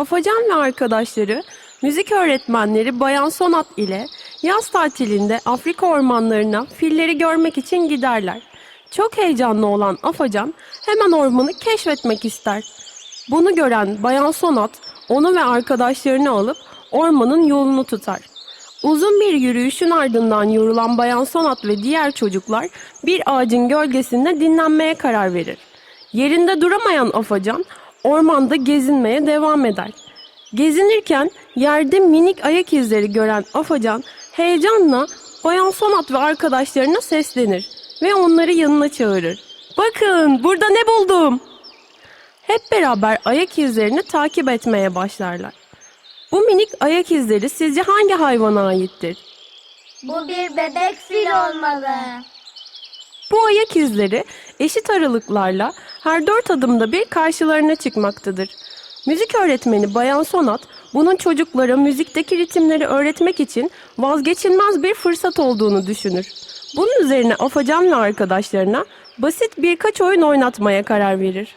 Afacan ve arkadaşları müzik öğretmenleri Bayan Sonat ile yaz tatilinde Afrika ormanlarına filleri görmek için giderler. Çok heyecanlı olan Afacan hemen ormanı keşfetmek ister. Bunu gören Bayan Sonat onu ve arkadaşlarını alıp ormanın yolunu tutar. Uzun bir yürüyüşün ardından yorulan Bayan Sonat ve diğer çocuklar bir ağacın gölgesinde dinlenmeye karar verir. Yerinde duramayan Afacan ormanda gezinmeye devam eder. Gezinirken yerde minik ayak izleri gören Afacan heyecanla Bayan Sonat ve arkadaşlarına seslenir ve onları yanına çağırır. Bakın burada ne buldum. Hep beraber ayak izlerini takip etmeye başlarlar. Bu minik ayak izleri sizce hangi hayvana aittir? Bu bir bebek fil olmalı. Bu ayak izleri eşit aralıklarla her dört adımda bir karşılarına çıkmaktadır. Müzik öğretmeni Bayan Sonat bunun çocuklara müzikteki ritimleri öğretmek için vazgeçilmez bir fırsat olduğunu düşünür. Bunun üzerine Afacan ve arkadaşlarına basit birkaç oyun oynatmaya karar verir.